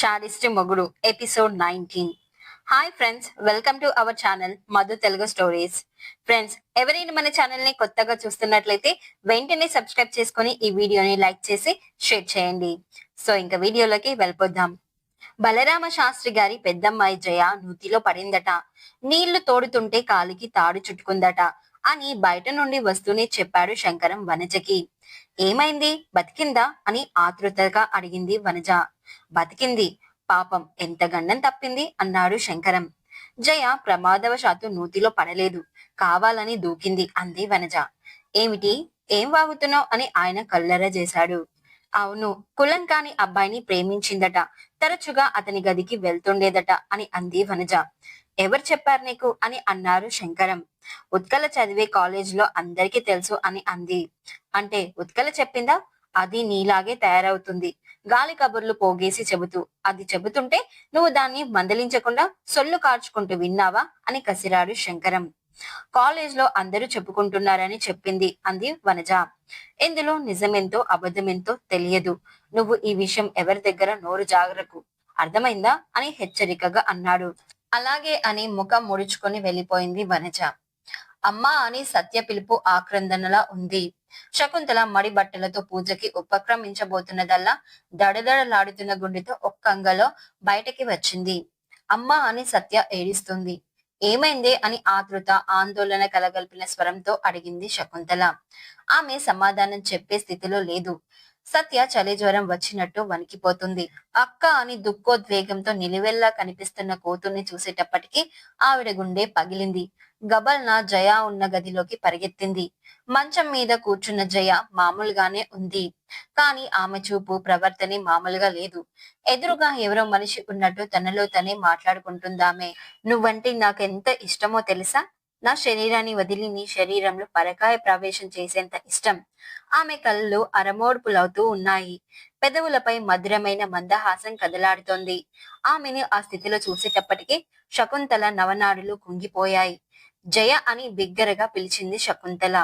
Sadist మొగుడు episode nineteen. Hi friends welcome to our channel Madhu Telugu stories. Friends ఎవరైనా మన ఛానల్ని కొత్తగా చూస్తున్నట్లయితే వెంటనే సబ్స్క్రైబ్ చేసుకొని ఈ వీడియోని లైక్ చేసి షేర్ చేయండి. సో ఇంకా వీడియోలోకి వెళ్ళిపోద్దాం బలరామ శాస్త్రి గారి పెద్దమ్మాయి జయ నూతిలో పడిందట. నీళ్ళు తోడుతుంటే కాలికి తాడు చుట్టుకుందట. అని బయట నుండి వస్తూనే చెప్పాడు శంకరం వనజకి. ఏమైంది? బతికిందా? అని ఆతృతగా అడిగింది వనజ. బతికింది. పాపం ఎంత గండం తప్పింది? అన్నాడు శంకరం. జయ ప్రమాదవశాత్తు నూతిలో పడలేదు. కావాలని దూకింది అంది వనజ. ఏమిటి? ఏం వాగుతున్నావు? అని ఆయన కల్లర చేశాడు. అవును కులం కాని అబ్బాయిని ప్రేమించిందట. తరచుగా అతని గదికి వెళ్తుండేదట అని అంది వనజ. ఎవరు చెప్పారు నీకు? అని అన్నారు శంకరం. ఉత్కల చదివే కాలేజీలో అందరికీ తెలుసు అని అంది. అంటే ఉత్కల చెప్పిందా? అది నీలాగే తయారవుతుంది. గాలి కబుర్లు పోగేసి చెబుతూ అది చెబుతుంటే నువ్వు దాన్ని మందలించకుండా సొల్లు కార్చుకుంటూ విన్నావా? అని కసిరాడు శంకరం. కాలేజ్లో అందరూ చెప్పుకుంటున్నారని చెప్పింది అంది వనజ. ఇందులో నిజమెంతో అబద్ధమెంతో తెలియదు. నువ్వు ఈ విషయం ఎవరి దగ్గర నోరు జాగ్రకు? అర్థమైందా? అని హెచ్చరికగా అన్నాడు. అలాగే అని ముఖం ముడుచుకొని వెళ్ళిపోయింది వనజ. అమ్మా అని సత్య పిలుపు ఆక్రందనలా ఉంది. శకుంతల మడి బట్టలతో పూజకి ఉపక్రమించబోతున్నదల్లా దడదడలాడుతున్న గుండెతో ఒక్కంగలో బయటకి వచ్చింది. అమ్మా అని సత్య ఏడిస్తుంది. ఏమైందే అని ఆతృత ఆందోళన కలగల్పిన స్వరంతో అడిగింది శకుంతల. ఆమె సమాధానం చెప్పే స్థితిలో లేదు. సత్య చలి జ్వరం వచ్చినట్టు వణికిపోతుంది. అక్క అని దుఃఖోద్వేగంతో నిలువెల్లా కనిపిస్తున్న కూతుర్ని చూసేటప్పటికి ఆవిడ గుండె పగిలింది. గబల్న జయ ఉన్న గదిలోకి పరిగెత్తింది. మంచం మీద కూర్చున్న జయ మామూలుగానే ఉంది. కానీ ఆమె చూపు ప్రవర్తనే మామూలుగా లేదు. ఎదురుగా ఎవరో మనిషి ఉన్నట్టు తనలో తనే మాట్లాడుకుంటుందామే. నువ్వంటే నాకెంత ఇష్టమో తెలుసా? నా శరీరాన్ని వదిలి నీ శరీరంలో పరకాయ ప్రవేశం చేసేంత ఇష్టం. ఆమె కళ్ళు అరమోడ్పులవుతూ ఉన్నాయి. పెదవులపై మధురమైన మందహాసం కదలాడుతోంది. ఆమెను ఆ స్థితిలో చూసేటప్పటికి శకుంతల నవనాడులు కుంగిపోయాయి. జయ అని బిగ్గరగా పిలిచింది శకుంతల.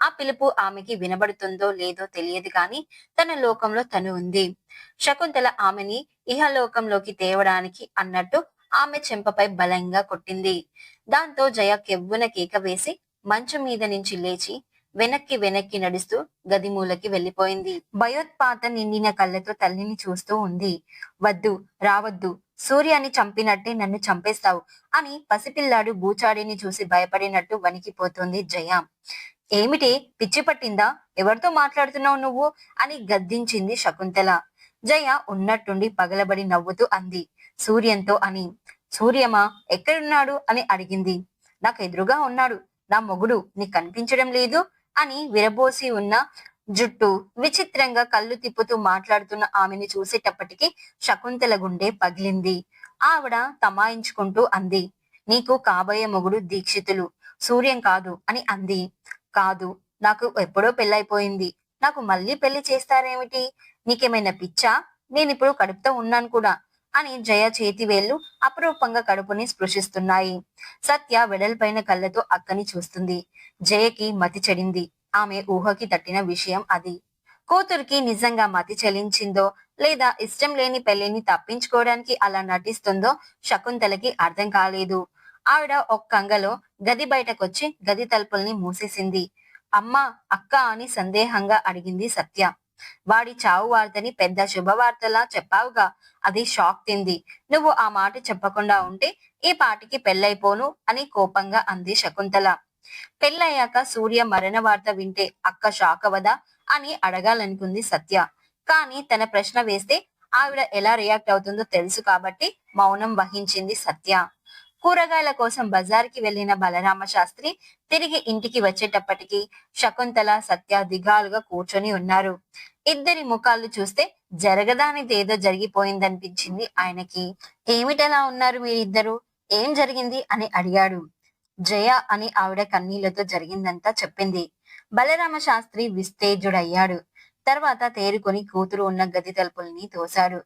ఆ పిలుపు ఆమెకి వినబడుతుందో లేదో తెలియదు కాని తన లోకంలో తను ఉంది. శకుంతల ఆమెని ఇహలోకంలోకి తేవడానికి అన్నట్టు ఆమె చెంపపై బలంగా కొట్టింది. దాంతో జయ కెవ్వున కేక వేసి మంచం మీద నుంచి లేచి వెనక్కి వెనక్కి నడుస్తూ గదిమూలకి వెళ్ళిపోయింది భయోత్పాత నిండిన కళ్ళతో తల్లిని చూస్తూ ఉంది. వద్దు రావద్దు సూర్యాన్ని చంపినట్టే నన్ను చంపేస్తావు అని పసిపిల్లాడు బూచాడిని చూసి భయపడినట్టు వణికిపోతుంది జయ. ఏమిటి పిచ్చి పట్టిందా? ఎవరితో మాట్లాడుతున్నావు నువ్వు? అని గద్దించింది శకుంతల. జయ ఉన్నట్టుండి పగలబడి నవ్వుతూ అంది. సూర్యంతో అని. సూర్యమా ఎక్కడున్నాడు అని అడిగింది. నాకు ఎదురుగా ఉన్నాడు. నా మొగుడు నీకు కనిపించడం లేదు అని విరబోసి ఉన్న జుట్టు విచిత్రంగా కళ్ళు తిప్పుతూ మాట్లాడుతున్న ఆమెని చూసేటప్పటికి శకుంతల గుండె పగిలింది. ఆవిడ తమాయించుకుంటూ అంది నీకు కాబోయే మొగుడు దీక్షితులు. సూర్యం కాదు అని అంది. కాదు నాకు ఎప్పుడో పెళ్ళైపోయింది. నాకు మళ్ళీ పెళ్ళి చేస్తారేమిటి? నీకేమైనా పిచ్చా? నేను ఇప్పుడు కడుపుతో ఉన్నాను కూడా. అని జయ చేతి వేళ్ళు కడుపుని స్పృశిస్తున్నాయి. సత్య వెడల్పైన కళ్ళతో అక్కని చూస్తుంది. జయకి మతి చెడింది. ఆమె ఊహకి తట్టిన విషయం అది. కూతురికి నిజంగా మతి చెలించిందో లేదా ఇష్టం లేని పెళ్ళిని తప్పించుకోవడానికి అలా నటిస్తుందో శకుంతలకి అర్థం కాలేదు. ఆవిడ ఒక్కంగలో గది బయటకొచ్చి గది తలుపుల్ని మూసేసింది. అమ్మ అక్క అని సందేహంగా అడిగింది సత్య. వాడి చావు వార్తని పెద్ద శుభవార్తలా చెప్పావుగా. అది షాక్ తింది. నువ్వు ఆ మాట చెప్పకుండా ఉంటే ఈ పాటికి పెళ్ళైపోను అని కోపంగా అంది శకుంతల. పెళ్ళయ్యాక సూర్య మరణ వార్త వింటే అక్క షాక్ అవదా అని అడగాలనుకుంది సత్య. కానీ తన ప్రశ్న వేస్తే ఆవిడ ఎలా రియాక్ట్ అవుతుందో తెలుసు కాబట్టి మౌనం వహించింది సత్య. కూరగాయల కోసం బజార్కి వెళ్ళిన బలరామ శాస్త్రి తిరిగి ఇంటికి వచ్చేటప్పటికి శకుంతల సత్య దిగాలుగా కూర్చొని ఉన్నారు. ఇద్దరి ముఖాలు చూస్తే జరగదానిదేదో జరిగిపోయిందనిపించింది ఆయనకి. ఏమిటలా ఉన్నారు మీరిద్దరు? ఏం జరిగింది అని అడిగాడు. జయ అని ఆవిడ కన్నీళ్ళతో జరిగిందంతా చెప్పింది. బలరామ శాస్త్రి విస్తేజుడయ్యాడు. తర్వాత తేరుకొని కూతురు ఉన్న గది తలుపుల్ని తోశాడు.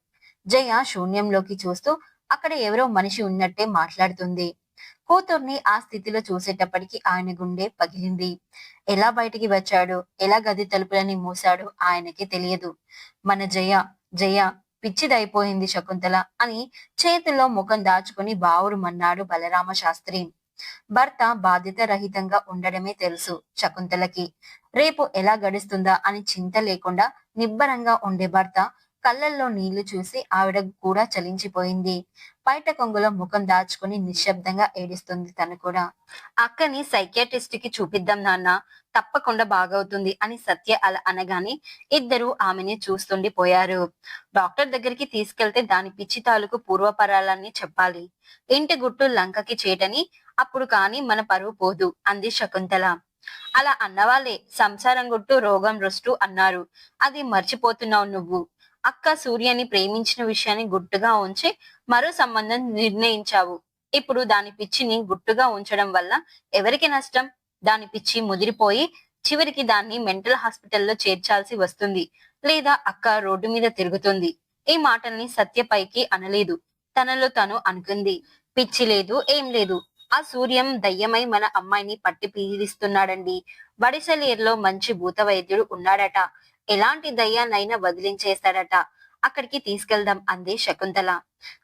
జయ శూన్యంలోకి చూస్తూ అక్కడ ఎవరో మనిషి ఉన్నట్టే మాట్లాడుతుంది. కూతుర్ని ఆ స్థితిలో చూసేటప్పటికి ఆయన గుండె పగిలింది. ఎలా బయటికి వచ్చాడు? ఎలా గది తలుపులని మూశాడు? ఆయనకి తెలియదు. మన జయ జయ పిచ్చిదైపోయింది శకుంతల అని చేతిలో ముఖం దాచుకుని బావురుమన్నాడు బలరామ శాస్త్రి. భర్త బాధ్యత రహితంగా ఉండడమే తెలుసు శకుంతలకి. రేపు ఎలా గడుస్తుందా అని చింత లేకుండా నిబ్బరంగా ఉండే భర్త కళ్ళల్లో నీళ్ళు చూసి ఆవిడ కూడా చలించిపోయింది. బయట కొంగులో ముఖం దాచుకుని నిశ్శబ్దంగా ఏడుస్తుంది తను కూడా. అక్కని సైకియాట్రిస్ట్కి చూపిద్దాం నాన్న తప్పకుండా బాగవుతుంది అని సత్య అలా అనగానే ఇద్దరు ఆమెని చూస్తుండి పోయారు డాక్టర్ దగ్గరికి తీసుకెళ్తే దాని పిచ్చి తాలూకు పూర్వపరాలన్నీ చెప్పాలి. ఇంటి గుట్టు లంకకి చేటని అప్పుడు కాని మన పరువు పోదు అంది శకుంతల. అలా అన్నవాళ్ళే సంసారం గుట్టు రోగం రుష్టు అన్నారు. అది మర్చిపోతున్నావు నువ్వు. అక్క సూర్యని ప్రేమించిన విషయాన్ని గుట్టుగా ఉంచి మరో సంబంధం నిర్ణయించావు. ఇప్పుడు దాని పిచ్చిని గుట్టుగా ఉంచడం వల్ల ఎవరికి నష్టం? దాని పిచ్చి ముదిరిపోయి చివరికి దాన్ని మెంటల్ హాస్పిటల్లో చేర్చాల్సి వస్తుంది. లేదా అక్క రోడ్డు మీద తిరుగుతుంది. ఈ మాటల్ని సత్య పైకి అనలేదు. తనలో తను అనుకుంది. పిచ్చి లేదు ఏం లేదు. ఆ సూర్యం దయ్యమై మన అమ్మాయిని పట్టి పీడిస్తున్నాడండి. వడిసలేరులో మంచి భూత వైద్యుడు ఉన్నాడట. ఎలాంటి దయ్యాన్నైనా వదిలించేస్తాడట. అక్కడికి తీసుకెళ్దాం అంది శకుంతల.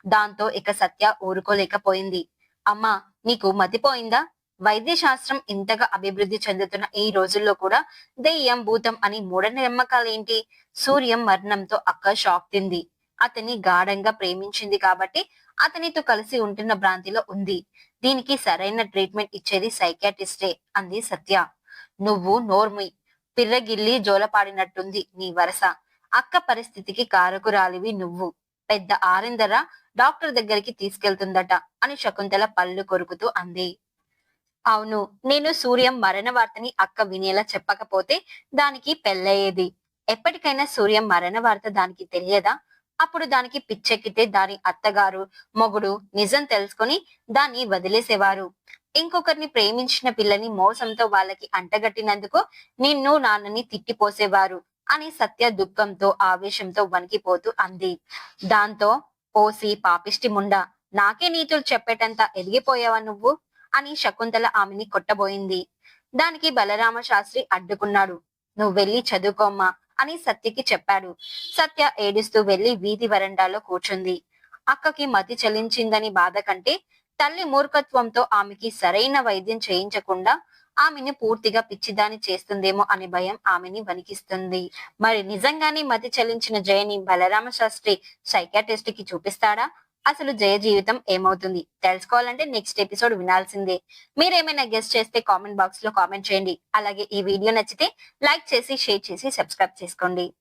దాంతో ఇక సత్య ఊరుకోలేకపోయింది. అమ్మా నీకు మతిపోయిందా? వైద్య శాస్త్రం ఇంతగా అభివృద్ధి చెందుతున్న ఈ రోజుల్లో కూడా దెయ్యం భూతం అని మూఢనమ్మకాలేంటి? సూర్యం మరణంతో అక్క షాక్ తింది. అతన్ని గాఢంగా ప్రేమించింది కాబట్టి అతనితో కలిసి ఉంటున్న భ్రాంతిలో ఉంది. దీనికి సరైన ట్రీట్మెంట్ ఇచ్చేది సైకాటిస్టే అంది సత్య. నువ్వు నోర్మి. పిర్రగిల్లి జోలపాడినట్టుంది నీ వరస. అక్క పరిస్థితికి కారకురాలివి నువ్వు. పెద్ద ఆరిందర డాక్టర్ దగ్గరికి తీసుకెళ్తుందట అని శకుంతల పళ్ళు కొరుకుతూ అంది. అవును నేను సూర్యం మరణ వార్తని అక్క వినేలా చెప్పకపోతే దానికి పెళ్ళయ్యేది. ఎప్పటికైనా సూర్యం మరణ వార్త దానికి తెలియదా? అప్పుడు దానికి పిచ్చెక్కితే దాని అత్తగారు మొగుడు నిజం తెలుసుకొని దాన్ని వదిలేసేవారు. ఇంకొకరిని ప్రేమించిన పిల్లని మోసంతో వాళ్ళకి అంటగట్టినందుకు నిన్ను నాన్నని తిట్టిపోసేవారు అని సత్య దుఃఖంతో ఆవేశంతో వణికిపోతూ అంది. దాంతో పోసి పాపిష్టి ముండా నాకే నీతులు చెప్పేటంత ఎదిగిపోయావా నువ్వు అని శకుంతల ఆమెని కొట్టబోయింది. దానికి బలరామ శాస్త్రి అడ్డుకున్నాడు. నువ్వు వెళ్ళి చదువుకోమ్మా అని సత్యకి చెప్పాడు. సత్య ఏడుస్తూ వెళ్ళి వీధి వరండాలో కూర్చుంది. అక్కకి మతి చలించిందని బాధ కంటే తల్లి మూర్ఖత్వంతో ఆమెకి సరైన వైద్యం చేయించకుండా ఆమెని పూర్తిగా పిచ్చిదాని చేస్తుందేమో అనే భయం ఆమెని వణికిస్తుంది. మరి నిజంగానే మతి చలించిన జయని బలరామ శాస్త్రి సైకాటిస్ట్కి చూపిస్తాడా? అసలు జయ జీవితం ఏమవుతుంది? తెలుసుకోవాలంటే నెక్స్ట్ ఎపిసోడ్ వినాల్సిందే. మీరేమైనా గెస్ట్ చేస్తే కామెంట్ బాక్స్లో కామెంట్ చేయండి. అలాగే ఈ వీడియో నచ్చితే లైక్ చేసి షేర్ చేసి సబ్స్క్రైబ్ చేసుకోండి.